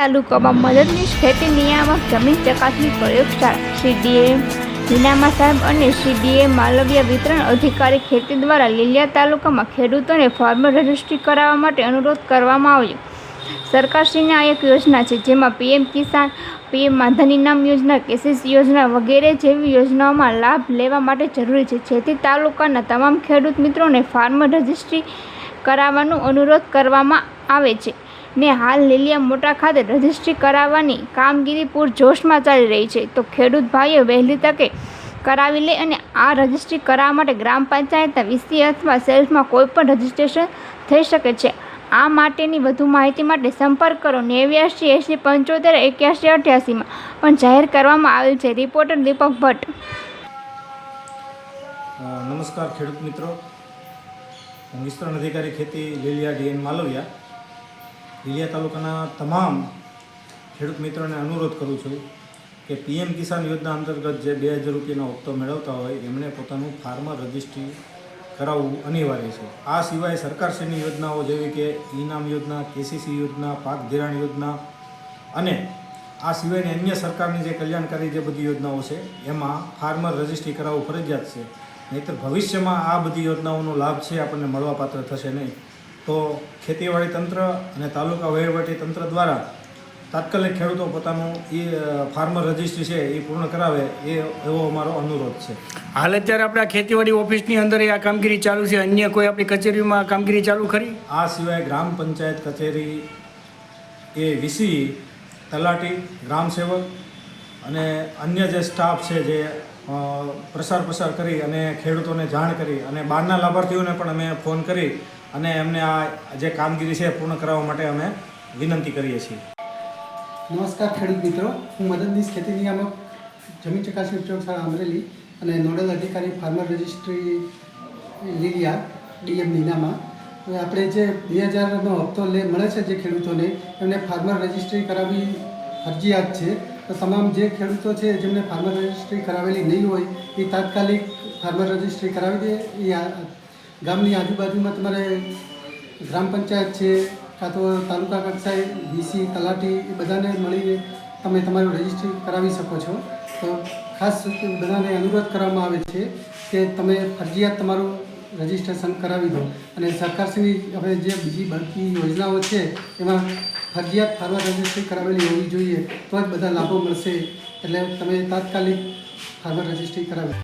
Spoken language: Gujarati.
તાલુકામાં મદદનીશ ખેતી નિયામક જમીન ચકાસણી પ્રયોગશાળા, સીડીએ હિનામા સાહેબ અને સીડીએ માલવ્ય વિતરણ અધિકારી ખેતી દ્વારા લીલિયા તાલુકામાં ખેડૂતોને ફાર્મર રજિસ્ટ્રી કરાવવા માટે અનુરોધ કરવામાં આવ્યો. સરકારશ્રીની આ એક યોજના છે, જેમાં પીએમ કિસાન પીએમ માધન ઇનામ યોજના, કેસીસ યોજના વગેરે જેવી યોજનાઓમાં લાભ લેવા માટે જરૂરી છે. જેથી તાલુકાના તમામ ખેડૂત મિત્રોને ફાર્મર રજિસ્ટ્રી કરાવવાનો અનુરોધ કરવામાં આવે છે. ને હાલ લીલિયા મોટા ખાતે રજિસ્ટ્રી કરાવવાની કામગીરી પૂરજોશમાં ચાલી રહી છે. તો ખેડૂત ભાઈઓ વહેલી તકે કરાવી લે અને આ રજિસ્ટ્રી કરાવવા માટે ગ્રામ પંચાયતના વીસી અથવા સેલ્સમાં કોઈ પણ રજિસ્ટ્રેશન થઈ શકે છે. આ માટેની વધુ માહિતી માટે સંપર્ક કરો નેવ્યાસી એંસી પંચોતેર એક્યાસી અઠ્યાસીમાં. પણ જાહેર કરવામાં આવેલ છે. રિપોર્ટર દીપક ભટ્ટ. નમસ્કાર ખેડૂત મિત્રો. હું વિસ્તરણ અધિકારી ખેતી લીલિયા ડીએન માલવિયા. લીલિયા તાલુકાના તમામ ખેડૂત મિત્રોને અનુરોધ કરું છું કે પીએમ કિસાન યોજના અંતર્ગત જે બે હજાર રૂપિયાનો હપ્તો મેળવતા હોય એમણે પોતાનું ફાર્મર રજિસ્ટ્રી કરાવવું અનિવાર્ય છે. આ સિવાય સરકારશ્રીની યોજનાઓ જેવી કે ઇનામ યોજના, કેસીસી યોજના, પાક ધિરાણ યોજના અને આ સિવાયની અન્ય સરકારની જે કલ્યાણકારી જે બધી યોજનાઓ છે, એમાં ફાર્મર રજિસ્ટ્રી કરાવવું ફરજિયાત છે. નહીંતર ભવિષ્યમાં આ બધી યોજનાઓનો લાભ છે આપણને મળવાપાત્ર થશે નહીં. તો ખેતીવાડી તંત્ર અને તાલુકા વહીવટી તંત્ર દ્વારા તાત્કાલિક ખેડૂતો પોતાનું એ ફાર્મર રજિસ્ટ્રી છે એ પૂર્ણ કરાવે એ એવો અમારો અનુરોધ છે. હાલ અત્યારે આપણા ખેતીવાડી ઓફિસની અંદર આ કામગીરી ચાલુ છે. અન્ય કોઈ આપણી કચેરીમાં કામગીરી ચાલુ ખરી? આ સિવાય ગ્રામ પંચાયત કચેરી એ વીસી તલાટી ગ્રામ સેવક અને અન્ય જે સ્ટાફ છે જે પ્રસાર પ્રસાર કરી અને ખેડૂતોને જાણ કરી અને બહારના લાભાર્થીઓને પણ અમે ફોન કરી અને એમને આ જે કામગીરી છે પૂર્ણ કરાવવા માટે અમે વિનંતી કરીએ છીએ. નમસ્કાર ખેડૂત મિત્રો. હું મદદનીશ ખેતી નિયામક જમીન ચકાસણી પ્રયોગશાળા અમરેલી અને નોડલ અધિકારી ફાર્મર રજિસ્ટ્રી લીલિયા ડીએમ નીનામાં. આપણે જે બે હજારનો હપ્તો લે, મળે છે જે ખેડૂતોને, એમને ફાર્મર રજિસ્ટ્રી કરાવવી ફરજિયાત છે. તો તમામ જે ખેડૂતો છે, જેમને ફાર્મર રજિસ્ટ્રી કરાવેલી નહીં હોય, એ તાત્કાલિક ફાર્મર રજિસ્ટ્રી કરાવી દે. એ ગામની આજુબાજુમાં તમારે ગ્રામ પંચાયત છે, કાં તો તાલુકા કક્ષાએ વીસી તલાટી, એ બધાને મળીને તમે તમારું રજિસ્ટ્રી કરાવી શકો છો. તો ખાસ બધાને અનુરોધ કરવામાં આવે છે કે તમે ફરજિયાત તમારું રજિસ્ટ્રેશન કરાવી દો. અને સરકારશ્રીની હવે જે બીજી બાકી યોજનાઓ છે, એમાં ફરજિયાત ફાર્મર રજિસ્ટ્રી કરાવેલી હોવી જોઈએ, તો જ બધા લાભો મળશે. એટલે તમે તાત્કાલિક ફાર્મર રજિસ્ટ્રી કરાવી.